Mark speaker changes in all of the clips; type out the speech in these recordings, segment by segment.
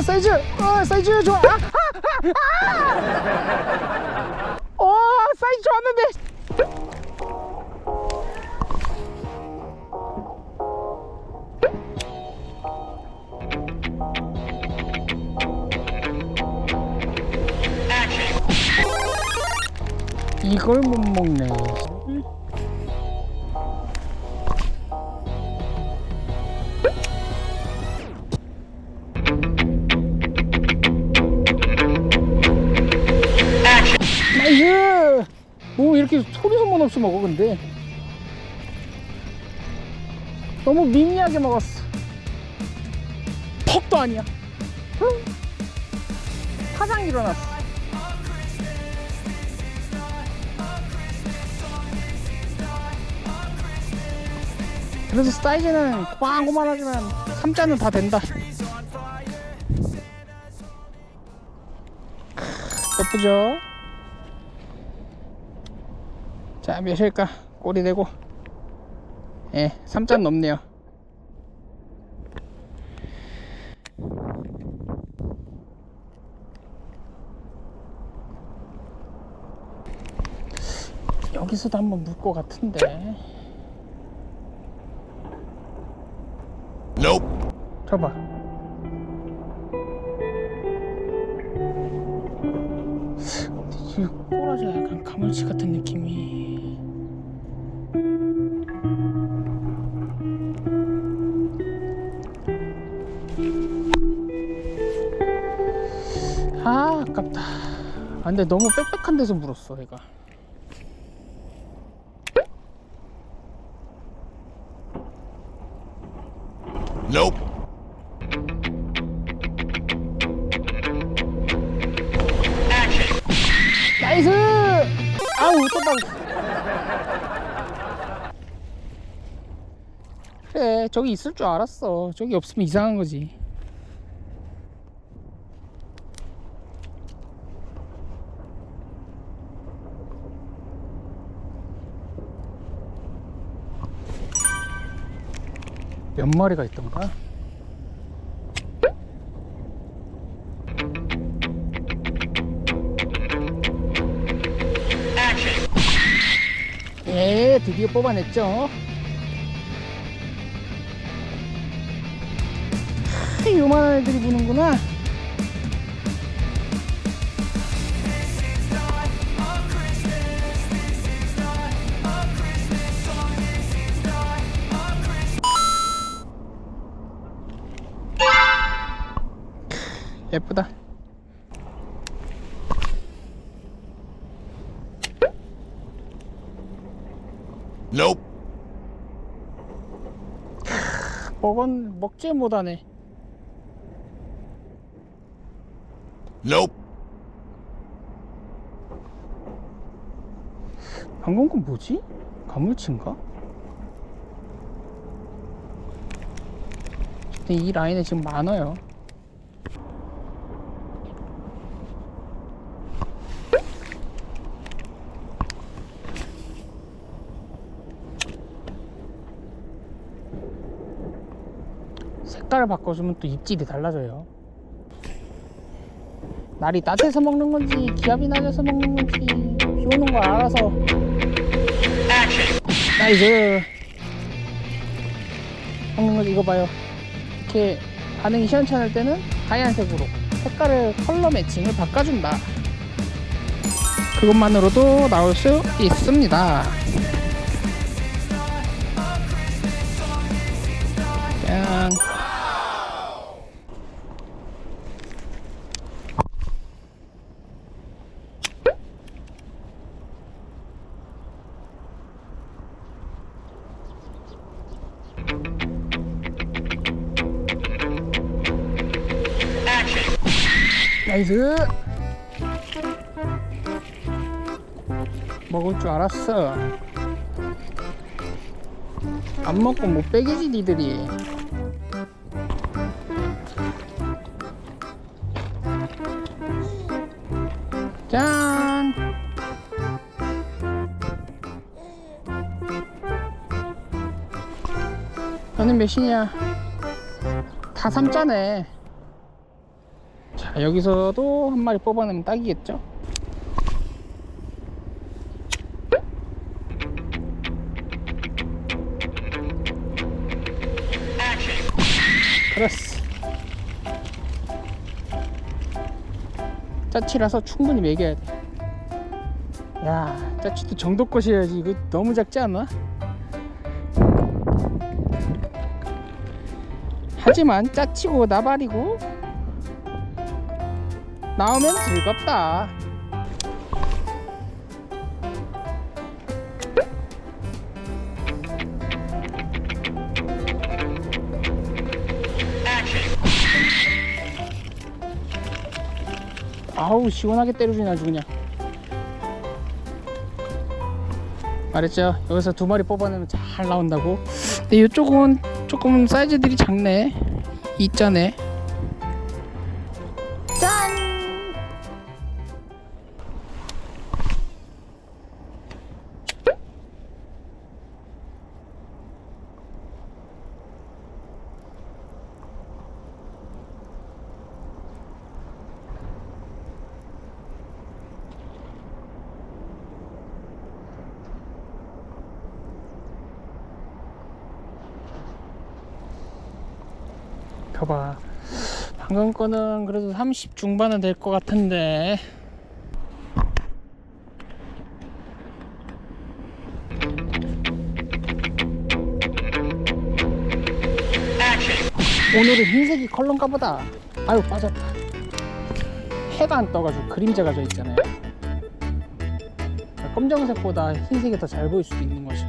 Speaker 1: 어 사이즈 어 사이즈 좋아. 아, 아, 아! 어 사이즈 좋았는데. 이걸 못 먹네 소리 소문 없이 먹어 근데. 너무 미미하게 먹었어. 퍽도 아니야. 응. 파장 일어났어. 그래서 사이즈는 고만고만하지만 3자는 다 된다. 예쁘죠? 자 몇일까? 꼬리 대고. 예, 3잔 넘네요. 여기서도 한번 물 것 같은데.
Speaker 2: Nope.
Speaker 1: 잡아 이 꼬라지 약간 가물치 같은 느낌이 근데 너무 빽빽한 데서 물었어 얘가
Speaker 2: Nope.
Speaker 1: 나이스 아우 또 방. 그래 저기 있을 줄 알았어 저기 없으면 이상한 거지 몇 마리가 있던가? 예, 드디어 뽑아냈죠. 하, 요만한 애들이 부는구나. 예쁘다.
Speaker 2: Nope.
Speaker 1: 먹은 먹지 못하네.
Speaker 2: Nope.
Speaker 1: 방금 건 뭐지? 가물치인가? 이 라인에 지금 많아요. 색깔을 바꿔주면 또 입질이 달라져요. 날이 따뜻해서 먹는 건지 기압이 낮아서 먹는 건지 비 오는 걸 알아서. 나이스 먹는 거지 이거 봐요. 이렇게 반응이 시원찮을 때는 하얀색으로 색깔을 컬러 매칭을 바꿔준다. 그것만으로도 나올 수 있습니다 나이스. 먹을 줄 알았어. 안 먹고 못 빼기지 니들이. 짠. 너는 몇이냐? 다 삼자네. 자 여기서도 한 마리 뽑아내면 딱이겠죠 그렇스 짜치라서 충분히 먹여야 돼. 야, 짜치도 정도껏 해야지. 이거 너무 작지 않아? 하지만 짜치고 나발이고 나오면 즐겁다. 아우 시원하게 때려주네 아주 그냥. 말했죠? 여기서 두 마리 뽑아내면 잘 나온다고? 근데 이쪽은 조금 사이즈들이 작네. 있잖네 봐봐. 방금 거는 그래도 30 중반은 될 것 같은데. 오늘은 흰색이 컬러인가 보다. 아유 빠졌다. 해가 안 떠가지고 그림자가 져 있잖아요. 검정색보다 흰색이 더 잘 보일 수도 있는 거죠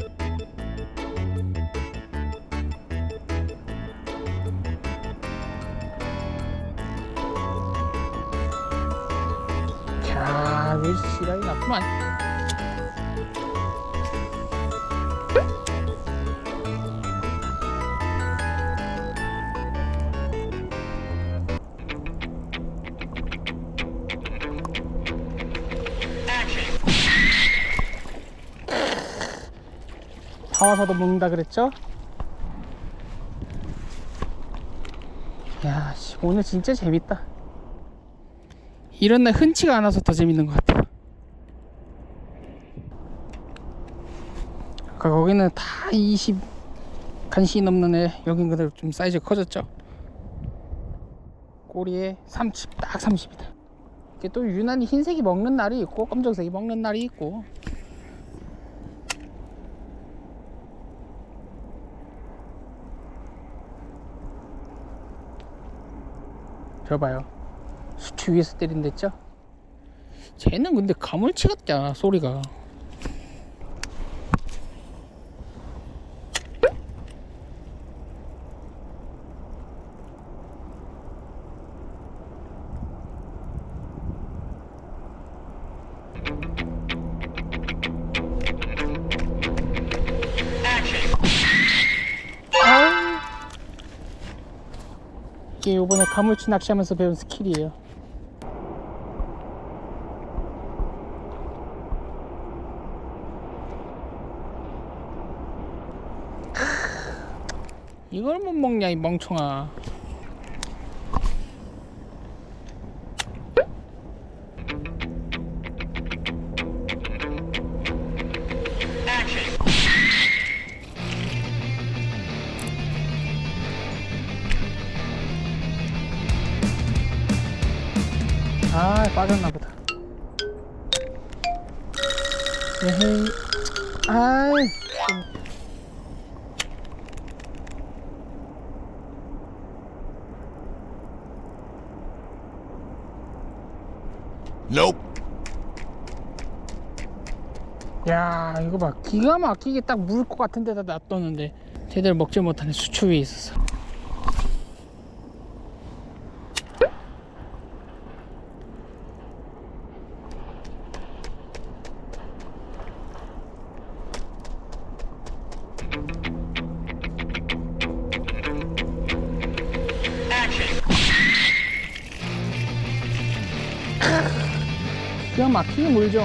Speaker 1: 다 와서도 먹는다 그랬죠? 야, 씨, 오늘 진짜 재밌다. 이런 날 흔치가 않아서 더 재밌는 것 같아요. 아까 거기는 다 20 간신히 넘는 애 여긴 그대로 좀 사이즈 커졌죠. 꼬리에 30, 딱 30이다. 이게 또 유난히 흰색이 먹는 날이 있고 검정색이 먹는 날이 있고 저 봐요. 수치 위에서 때린댔죠? 쟤는 근데 가물치 같잖아 소리가 가물치 낚시하면서 배운 스킬이에요. 이걸 못 먹냐 이 멍청아 아 야 이거 봐. 기가 막히게 딱물것 같은 데다 놔뒀는데 제대로 먹지 못하네 수초 위에 있어서. 기가 막히게 물죠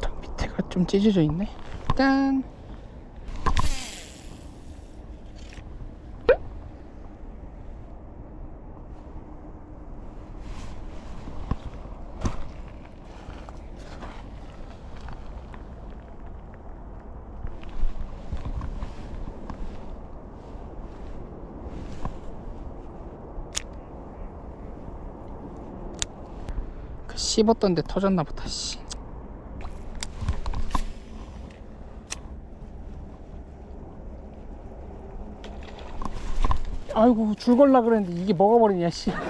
Speaker 1: 딱 밑에가 좀 찢어져 있네. 짠. 씹었던 데 터졌나 보다 씨. 아이고 줄 걸라 그랬는데 이게 먹어버리냐 씨.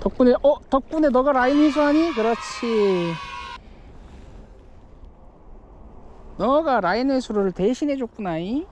Speaker 1: 덕분에 어 덕분에 너가 라인 회수하니? 그렇지. 너가 라인 회수를 대신해 줬구나. 이.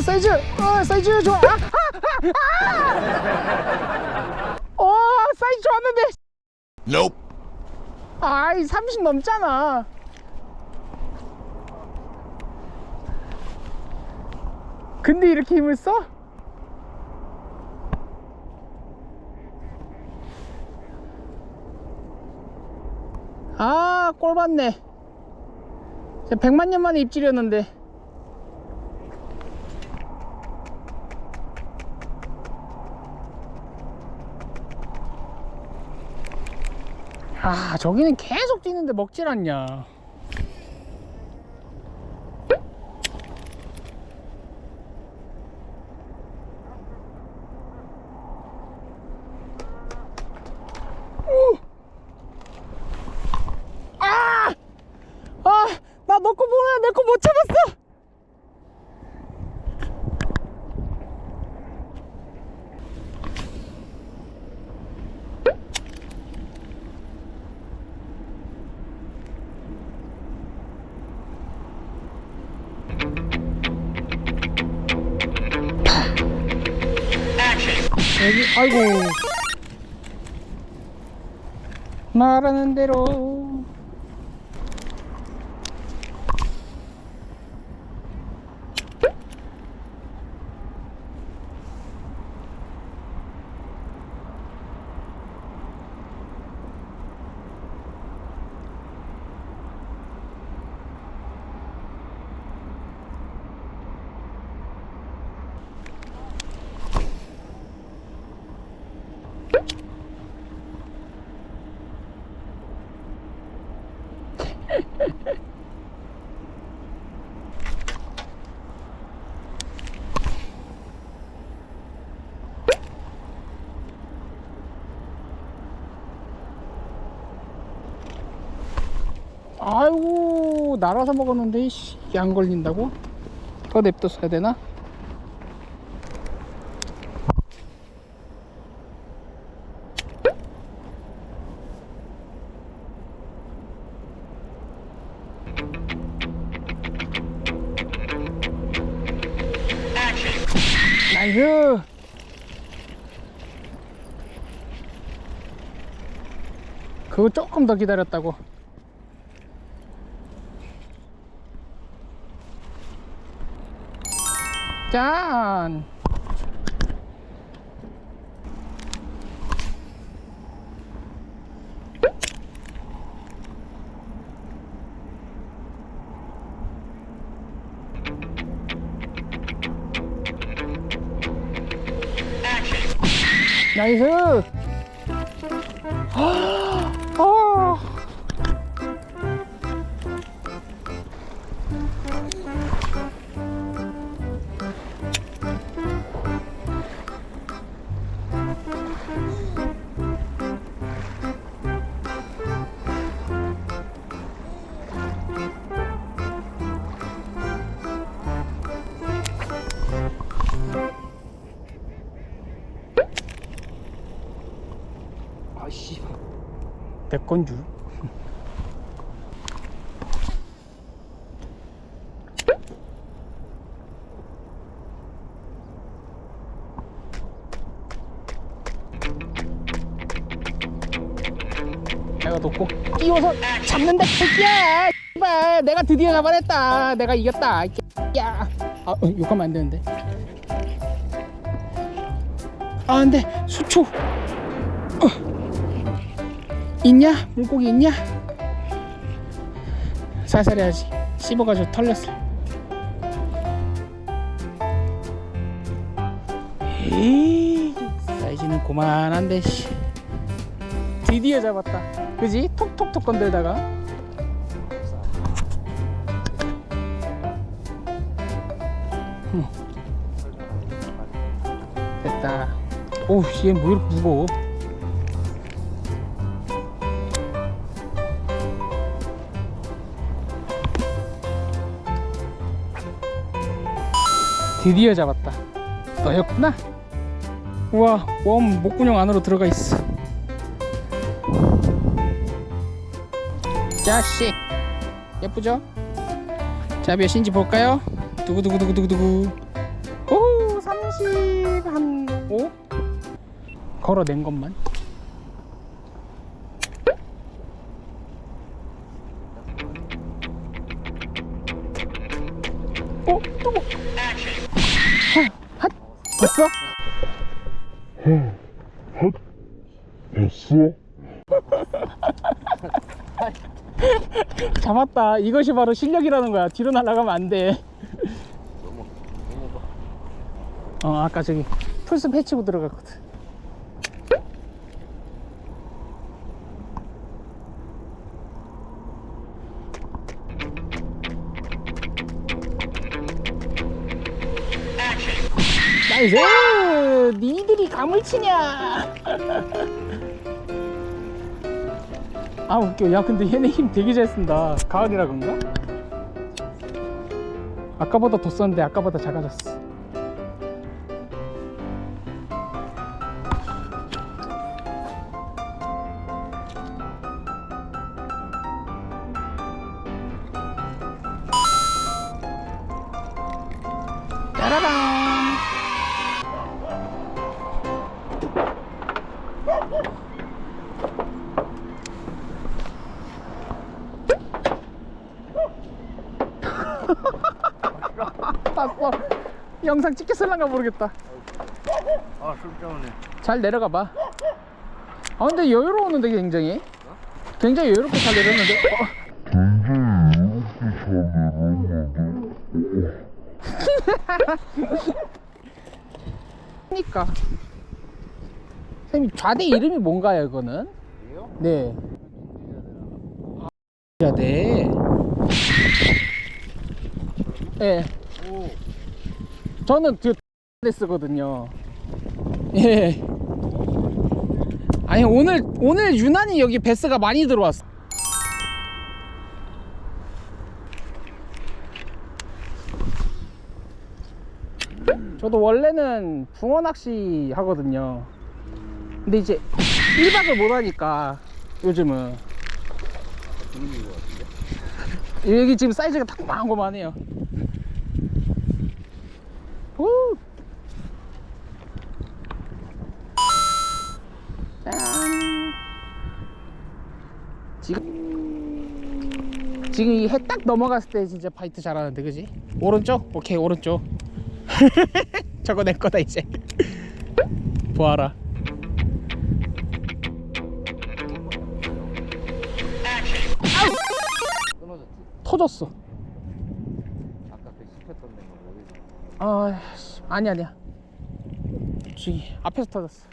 Speaker 1: 오 사이즈 어 사이즈 좋아 아, 아, 아! 오 사이즈 좋았는데
Speaker 2: Nope.
Speaker 1: 아이 30 넘잖아 근데 이렇게 힘을 써? 아, 꼴 봤네. 100만 년 만에 입질이었는데. 아, 저기는 계속 뛰는데 먹질 않냐. 아이고. 말하는 대로. 아이고 날아서 먹었는데 씨, 이게 안 걸린다고? 더 냅뒀어야 되나? 나이스 그거 조금 더 기다렸다고 짠. 나이스 아씨 백건주. 내가 놓고 끼워서 잡는다 새끼야. 씨발. 내가 드디어 잡아냈다. 내가 이겼다 야. 아, 어, 욕하면 안 되는데. 아 안돼 수초. 어. 있냐? 물고기 있냐? 살살 해야지. 씹어가지고 털렸어. 에이 사이즈는 고만한데 씨. 드디어 잡았다. 그지? 톡톡톡 건들다가. 흠. 됐다. 오우 얘뭐 이렇게 무거워 드디어 잡았다 너였구나 우와 웜 목구녕 안으로 들어가 있어 자식 예쁘죠? 자 몇인지 볼까요? 두구두구두구두구두구 오 30한 5? 걸어낸 것만 봤어?
Speaker 2: 됐어?
Speaker 1: 잡았다. 이것이 바로 실력이라는 거야. 뒤로 날아가면 안돼. 어 아까 저기 풀숲 해치고 들어갔거든 나이스 니들이 감을 치냐? 아 웃겨. 야 근데 얘네 힘 되게 잘 쓴다. 가을이라 그런가? 아까보다 더 썼는데 아까보다 작아졌어 봤어 영상 찍혔을란가 모르겠다
Speaker 3: 아, 술 때문에.
Speaker 1: 잘 내려가 봐. 아 근데 여유로우는데 굉장히 굉장히 여유롭게 잘 내렸는데. 어. 그러니까. 선생님 좌대 이름이 뭔가요 이거는? 네. 해야 돼. 예.
Speaker 3: 오,
Speaker 1: 저는 그 쓰거든요. 예. 아니 오늘 오늘 유난히 여기 베스가 많이 들어왔어. 저도 원래는 붕어 낚시 하거든요. 근데 이제 1박을 못 하니까 요즘은? 여기 지금 사이즈가 딱 망한 거만 해요. 지금 이 해 딱 넘어갔을 때 진짜 파이트 잘하는데 그지? 오른쪽? 오케이 오른쪽. 저거 내 거다 이제. 보아라.
Speaker 3: 끊어졌지?
Speaker 1: 터졌어.
Speaker 3: 아까 그 씹혔던 데가 어디서?
Speaker 1: 아, 씨, 아니 아니야. 저기 앞에서 터졌어.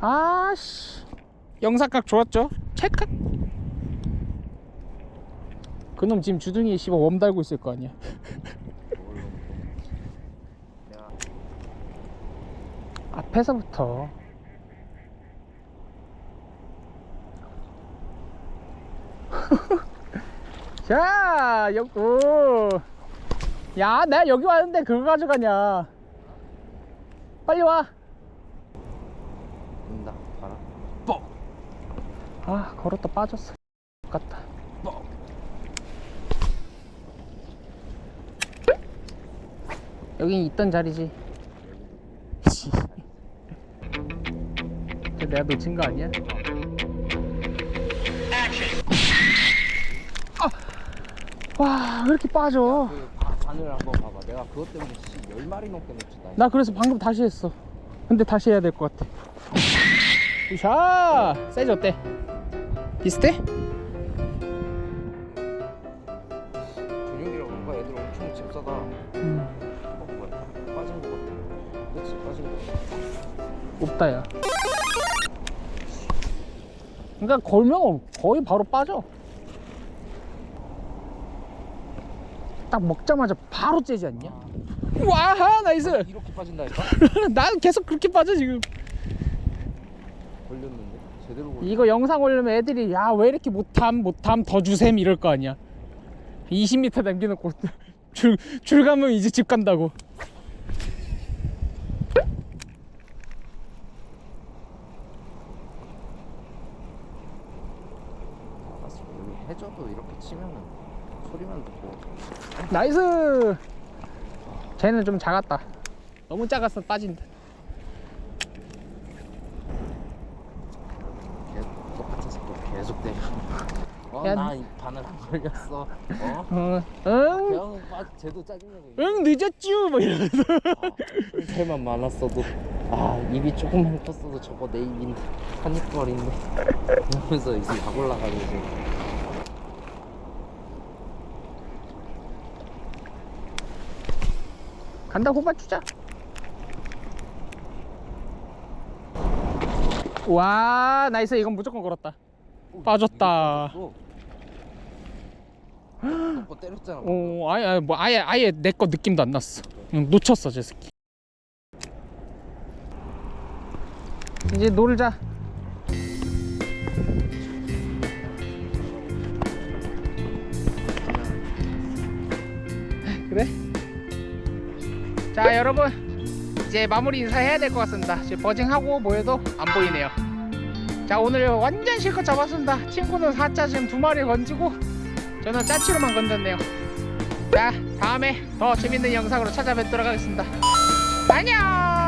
Speaker 1: 아씨, 영상각 좋았죠? 찰칵. 그놈 지금 주둥이에 씨발 웜 달고 있을 거 아니야.
Speaker 3: 야,
Speaker 1: 앞에서부터. 자, 여, 오. 야, 내가 여기 왔는데 그거 가져가냐. 빨리 와.
Speaker 3: 응. 빠진다.
Speaker 1: 아 걸었다 빠졌어 같다 여긴 있던 자리지 내가 놓친 거 아니야? 아! 와, 왜 이렇게 빠져?
Speaker 3: 그 바- 바늘 한번 봐봐. 내가 그것 때문에 씨, 열 마리 넘게 놓쳤다.
Speaker 1: 나 그래서 방금 다시 했어. 근데 다시 해야 될 것 같아. 샤! 사이즈 어때? 비슷해?
Speaker 3: 근육이라고 그런가? 애들 엄청 잽싸다.
Speaker 1: 음,
Speaker 3: 어, 뭐야? 빠진 거 같아. 그치? 빠진 거 같아.
Speaker 1: 없다, 야. 그러니까 걸면 거의 바로 빠져. 딱 먹자마자 바로 째지 않냐? 와, 나이스!
Speaker 3: 이렇게 빠진다니까?
Speaker 1: 난 계속 그렇게 빠져, 지금.
Speaker 3: 걸렸는데? 제대로 걸렸
Speaker 1: 이거 영상 올리면 애들이 야 왜 이렇게 못함 못함 더 주셈 이럴 거 아니야. 20m 남겨놓고 줄, 줄 가면 이제 집 간다고.
Speaker 3: 알았어. 여기 해저도 이렇게 치면은 소리만 듣고.
Speaker 1: 나이스! 쟤는 좀 작았다. 너무 작았어 빠진다
Speaker 3: 계속 똑같은 속도 계속 때려. 어,
Speaker 1: 야,
Speaker 3: 나이 바늘 안 걸렸어. 어?
Speaker 1: 어, 응?
Speaker 3: 그냥 빠, 쟤도 짜증내고.
Speaker 1: 응 늦었쥬 뭐 이러면서
Speaker 3: 살만 많았어도 아 입이 조금만 컸어도 저거 내 입인데 한입거리인데 이러면서 이제 막 올라가고 이제
Speaker 1: 간다 호박 주자 와 나이스 이건 무조건 걸었다 빠졌다.
Speaker 3: 너거 때렸잖아.
Speaker 1: 어 아예 아예 뭐 아예 아예 내 거 느낌도 안 났어. 그냥 놓쳤어 저 새끼. 이제 놀자. 그래? 자 여러분. 이제 마무리 인사해야 될 것 같습니다. 지금 버징하고 뭐해도 안 보이네요 자 오늘 완전 실컷 잡았습니다. 친구는 4자 지금 두 마리 건지고 저는 짜치로만 건졌네요. 자 다음에 더 재밌는 영상으로 찾아뵙도록 하겠습니다. 안녕